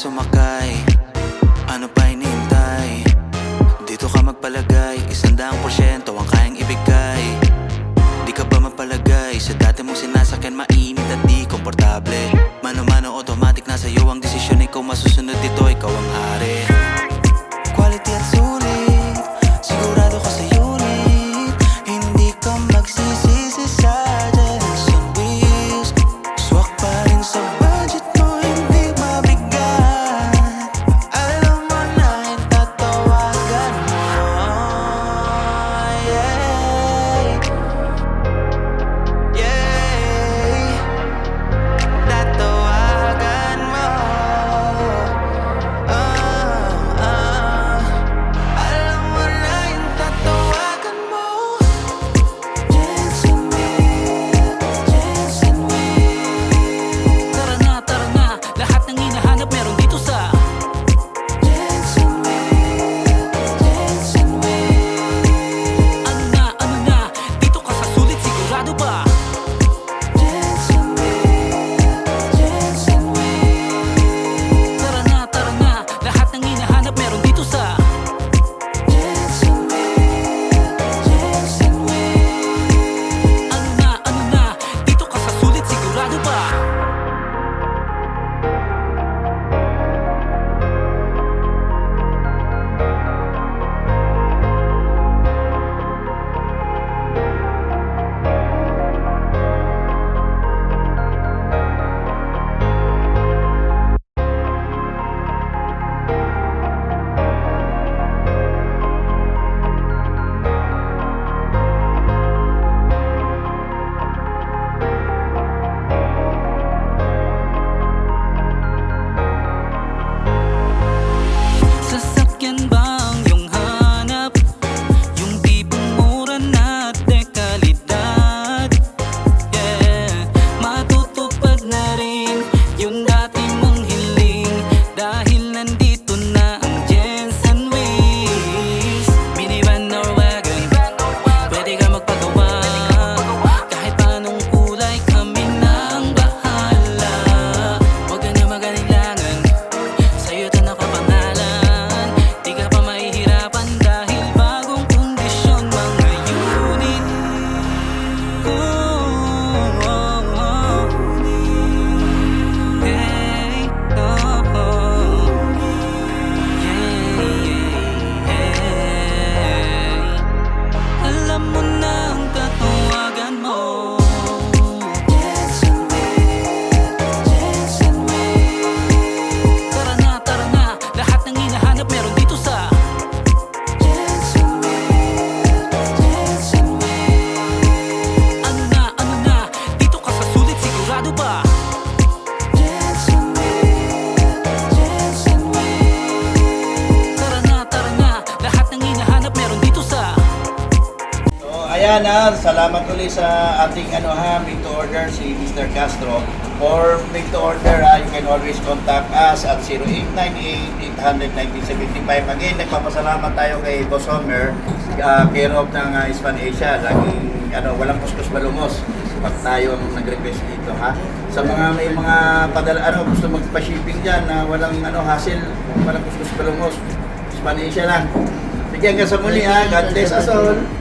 sumakay. Ano pa hinihintay? Dito ka magpalagay. Isang daang porsyento ang kayang ibigay. Di ka ba mapalagay? Sa dati mong sinasakyan mainit at di komportable. Mano-mano automatic na sa'yo ang desisyon. Ikaw masusunod dito, ikaw Ayan na, salamat ulit sa ating ano ha, make to order si Mr. Castro or make to order ha, you can always contact us at 0898-890-75. Again, nagpapasalamat tayo kay Boss Homer, uh, care of ng ah, uh, Hispan Asia, laging ano, walang kuskus malungos pag tayo nag-request dito ha. Sa mga may mga padala, ano, gusto magpa-shipping dyan na walang ano, hassle, walang kuskus malungos, Hispan Asia lang. Sige, hanggang sa muli ha. God bless us all.